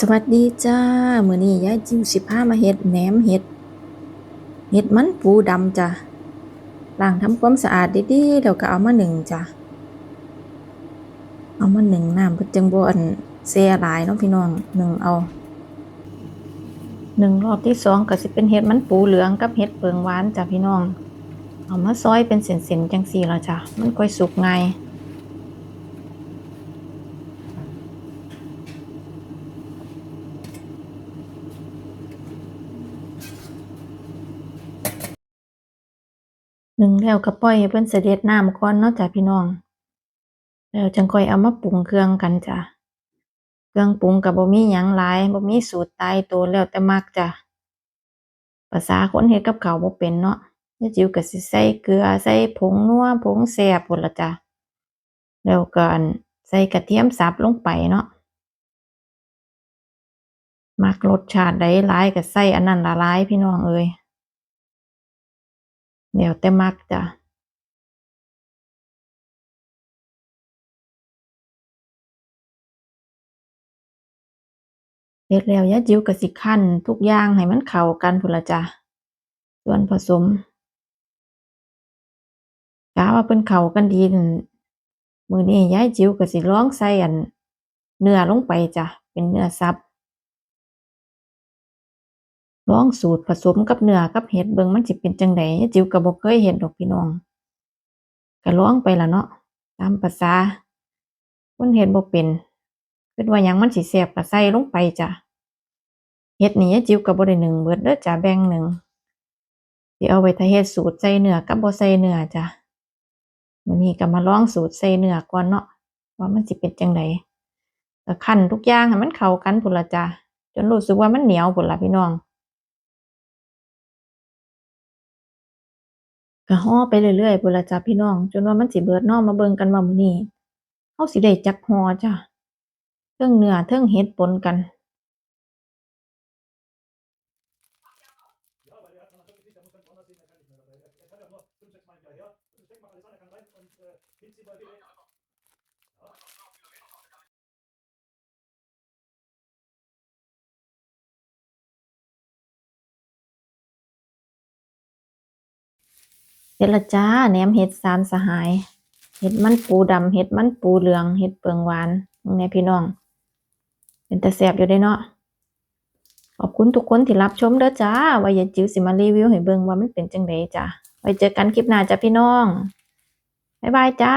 สวัสดีจ้ามื้อนี้ยายจิ๋วสิพามาเฮ็ดแหนมเห็ด เห็ดมันปูดำจ้ะล้างทำความสะอาดดีๆแล้วก็เอามาหนึ่งจ้ะ เอามาหนึ่งน้ำเพิ่นจังบ่อันแช่หลายเนาะพี่น้องหนึ่งเอาหนึ่งรอบที่สองก็สิเป็นเห็ดมันปูเหลืองกับเห็ดเปิงหวานจ้ะพี่น้อง เอามาซอยเป็นเส้นๆจังซี่ล่ะจ้ะ มันค่อยสุกไง นึ่งแล้วก็ปล่อยให้เพิ่นเสด็จน้ำก่อนเนาะจ้ะพี่น้อง แล้วจังค่อยเอามาปรุงเครื่องกันจ้ะ เครื่องปรุงก็บบ่มีหยังหลายบ่มีสูตรตายตัวแล้วแต่มักจ้ะ ภาษาคนเฮ็ดกับข้าวบ่เป็นเนาะยาจิ๋วก็สิใส่เกลือใส่ผงนัวผงแซ่บพู้นละจ้ะ แล้วกันใส่กระเทียมสับลงไปเนาะมักรสชาติใดหลายก็ใส่อันนั้นละลายพี่น้องเอ้ย แล้วแต่มักจ้ะเสร็จแล้วยายจิ๋วก็สิคั่นทุกอย่างให้มันเข้ากันพู้นละจ้ะส่วนผสมกะว่าเพิ่นเข้ากันดีนั่นมื้อนี้ยายจิ๋วก็สิลองใส่อันเนื้อลงไปจ้ะเป็นเนื้อสับ ลองสูตรผสมกับเนื้อกับเห็ดเบิ่งมันสิเป็นจังใดายจิ๋วก็บ่เคยเฮ็ดดอกพี่น้องก็ลองไปละเนาะตามประสาคนเฮ็ดบ่เป็นคิดว่าหยังมันสิแซ่บก็ใส่ลงไปจ้ะเห็ดนี่จิ๋วก็บ่ได้หนึ่งเบิดเด้อจ้ะแบ่งนึ่งสิเอาไว้ถ้าเฮ็ดสูตรใส่เนื้อกับบ่ใส่เนื้อจ้ะมื้อนี้ก็มาลองสูตรใส่เนื้อก่อนเนาะว่ามันสิเป็นจังใดก็คั่นทุกอย่างให้มันเข้ากันพู้นละจ้ะจนรู้สึกว่ามันเหนียวพู้นละพี่น้อง ก็ห่อไปเรื่อยๆพู้นล่ะจ้าพี่น้อง จนว่ามันสิเบิดเนาะมาเบิ่งกันว่ามื้อนี้เฮาสิได้จักห่อจ้ะเทิงเนื้อเทิงเห็ดปนกัน เฮ็ดละจ้าแหนมเห็ดสามสหายเห็ดมันปูดำเห็ดมันปูเหลืองเห็ดเปิงหวานเบิ่งแหน่พี่น้อง เป็นตาแซ่บอยู่ได้เนาะ ขอบคุณทุกคนที่รับชมเด้อจ้าว่ายายจิ๋วสิมารีวิวให้เบิ่งว่ามันเป็นจังไดจ้าไว้เจอกันคลิปหน้าจ้าพี่น้อง บ๊ายบายจ้า